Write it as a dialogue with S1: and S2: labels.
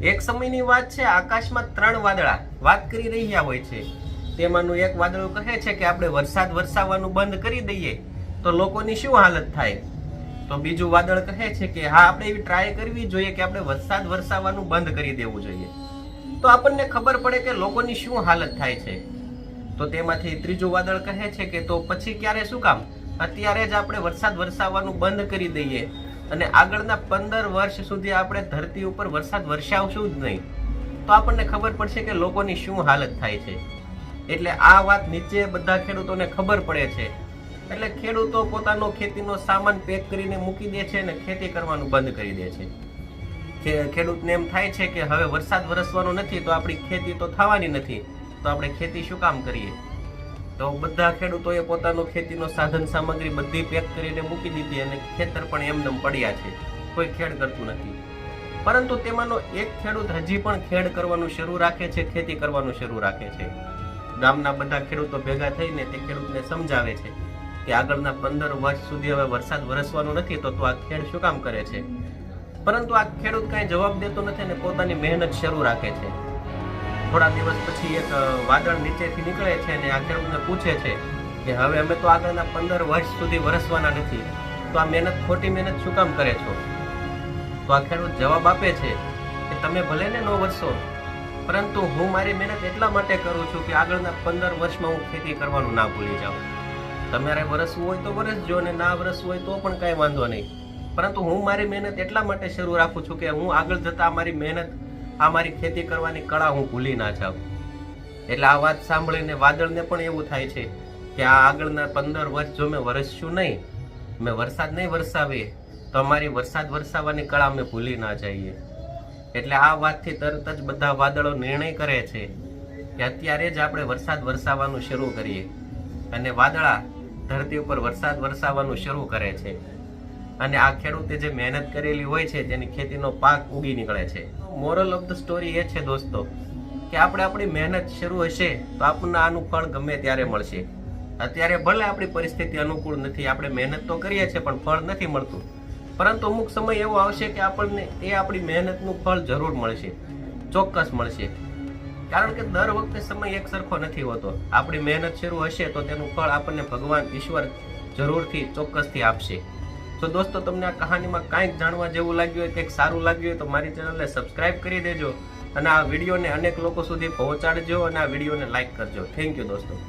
S1: એક સમયની વાત છે, આકાશમાં ત્રણ વાદળા વાત કરી રહ્યા હોય છે. તેમાંનું એક વાદળું કહે છે કે આપણે વરસાદ વરસાવવાનું બંધ કરી દઈએ તો લોકોની શું હાલત થાય? તો બીજું વાદળ કહે છે કે હા, આપણે એવી ટ્રાય કરવી જોઈએ કે આપણે વરસાદ વરસાવવાનું બંધ કરી દેવું જોઈએ. તો આપણને ખબર પડે કે લોકોની શું હાલત થાય છે. તો તેમાંથી ત્રીજું વાદળ કહે છે કે તો પછી ક્યારે શું કામ? અત્યારે જ આપણે વરસાદ વરસાવવાનું બંધ કરી દઈએ. અને આગળના પંદર વર્ષ સુધી આપણે ધરતી ઉપર વરસાદ વરસાવશું જ નહીં. તો આપણને ખબર પડશે કે લોકોની શું હાલત થાય છે. એટલે આ વાત નીચે બધા ખેડૂતોને ખબર પડે છે. એટલે ખેડૂતો પોતાનો ખેતીનો સામાન પેક કરીને મૂકી દે છે અને ખેતી કરવાનું બંધ કરી દે છે. ખે- ખેડૂતને એમ થાય છે કે હવે વરસાદ વરસવાનો નથી, તો આપણી ખેતી તો થવાની નથી. તો આપણે ખેતી શું કામ કરીએ? તો બધા ખેડૂતોએ પોતાનો ખેતીનો સાધન સામગ્રી બધી પેક કરીને મૂકી દીધી અને ખેતર પણ એમનેમ પડ્યા છે. કોઈ ખેડ કરતું નથી. પરંતુ તેમાંનો એક ખેડૂત હજી પણ ખેડ કરવાનું શરૂ રાખે છે, ખેતી કરવાનું શરૂ રાખે છે. ગામના બધા ખેડૂતો ભેગા થઈને તે ખેડૂતને સમજાવે છે કે આગળના પંદર વર્ષ સુધી હવે વરસાદ વરસવાનો નથી, તો તું આ ખેડ શું કામ કરે છે? પરંતુ આ ખેડૂત કાંઈ જવાબ દેતો નથી અને પોતાની મહેનત શરૂ રાખે છે. થોડા દિવસ પછી એક વાદળ નીચેથી નીકળે છે અને આ ખેડૂતને પૂછે છે કે હવે અમે તો આગળના પંદર વર્ષ સુધી વરસવાના નથી. તો આ મહેનત, ખોટી મહેનત શું કામ કરે છો? તો આ ખેડૂત જવાબ આપે છે કે તમે ભલે ને ન વરસો, પરંતુ હું મારી મહેનત એટલા માટે કરું છું કે આગળના પંદર વર્ષમાં હું ખેતી કરવાનું ના ભૂલી જાઉં. તમારે વરસવું હોય તો વરસજો અને ના વરસવું હોય તો પણ કાંઈ વાંધો નહીં. પરંતુ હું મારી મહેનત એટલા માટે શરૂ રાખું છું કે હું આગળ જતાં મારી મહેનત આ મારી ખેતી કરવાની કળા હું ભૂલી ના જાઉં. એટલે આ વાત સાંભળીને વાદળને પણ એવું થાય છે કે આ આગળના પંદર વર્ષ જો મેં વરસશું નહીં, મેં વરસાદ નહીં વરસાવીએ, તો અમારી વરસાદ વરસાવવાની કળા અમે ભૂલી ના જઈએ. એટલે આ વાતથી તરત જ બધા વાદળો નિર્ણય કરે છે કે અત્યારે જ આપણે વરસાદ વરસાવવાનું શરૂ કરીએ. અને વાદળા ધરતી ઉપર વરસાદ વરસાવવાનું શરૂ કરે છે. અને આ ખેડૂતે જે મહેનત કરેલી હોય છે તેની ખેતીનો પાક ઉગી નીકળે છે. મોરલ ઓફ ધ સ્ટોરી એ છે દોસ્તો, કે આપણે આપણી મહેનત શરૂ હશે તો આપણને આનું ફળ ગમે ત્યારે મળશે. અત્યારે ભલે આપણી પરિસ્થિતિ અનુકૂળ નથી, આપણે મહેનત તો કરીએ છીએ, પણ ફળ નથી મળતું. પરંતુ અમુક સમય એવો આવશે કે આપણને એ આપણી મહેનતનું ફળ જરૂર મળશે, ચોક્કસ મળશે. કારણ કે દર વખતે સમય એક સરખો નથી હોતો. આપણી મહેનત શરૂ હશે તો તેનું ફળ આપણને ભગવાન ઈશ્વર જરૂરથી ચોક્કસથી આપશે. તો દોસ્તો, તમને આ કહાનીમાં કાંઈક જાણવા જેવું લાગ્યું હોય, કંઈક સારું લાગ્યું હોય, તો મારી ચેનલને સબસ્ક્રાઇબ કરી દેજો અને આ વિડીયોને અનેક લોકો સુધી પહોંચાડજો અને આ વિડીયોને લાઈક કરજો. થેન્ક યુ દોસ્તો.